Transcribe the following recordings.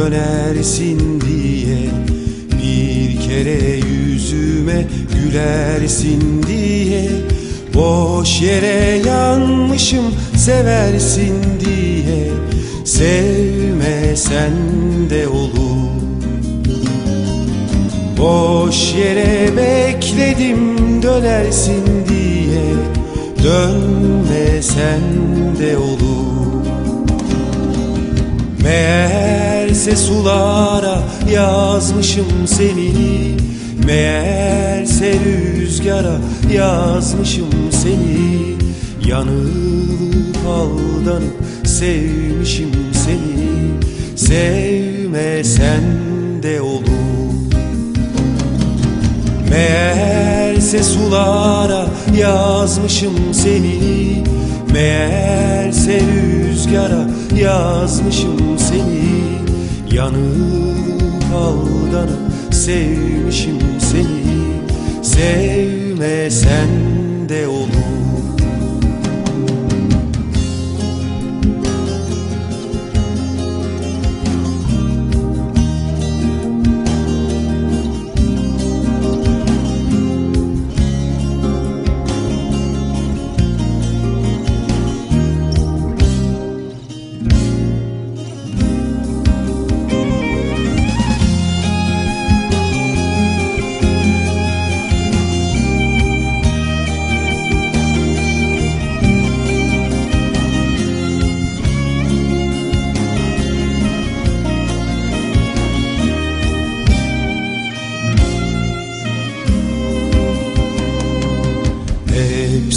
Dönersin diye Bir kere yüzüme gülersin diye Boş yere yanmışım seversin diye Sevmesen de olur. Boş yere bekledim dönersin diye Dönmesen de olur Meğerse sulara yazmışım seni. Meğerse rüzgara yazmışım seni. Yanılıp aldanıp sevmişim seni. Sevmesen de olur. Meğerse sulara yazmışım seni. Meğerse rüzgara yazmışım seni Yanılıp aldanıp sevmişim seni. Sevmesen de olur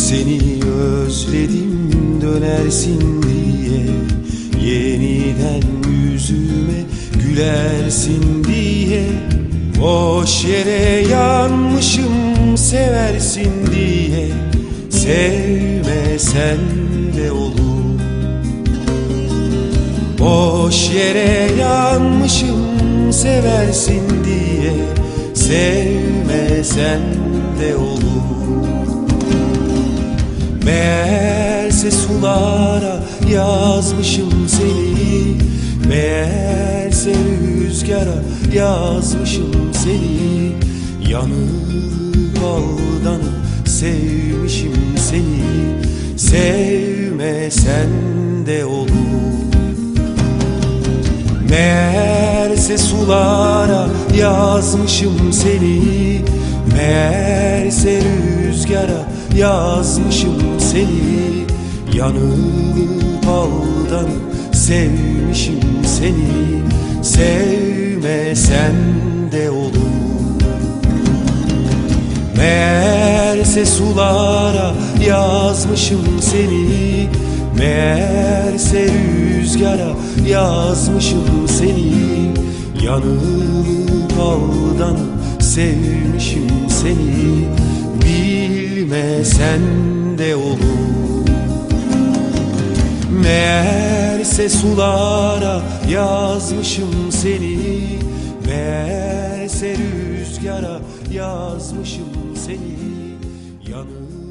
seni özledim dönersin diye. Yeniden yüzüme gülersin diye. Boş yere yanmışım seversin diye. Sevmesen de olur. Boş yere yanmışım seversin diye. Sevmesen de olur Meğerse sulara yazmışım seni. Meğerse rüzgara yazmışım seni. Yanıp aldanıp sevmişim seni. Sevmesen de olur. Meğerse sulara yazmışım seni. Meğerse rüzgara yazmışım seni. Yanılıp aldanıp sevmişim seni. Sevmesen de olur. Meğerse sulara yazmışım seni. Meğerse rüzgara yazmışım seni. Yanılıp aldanıp sevmişim seni Bilmesen de olur Meğerse sulara yazmışım seni. Meğerse rüzgara yazmışım seni. Yanıp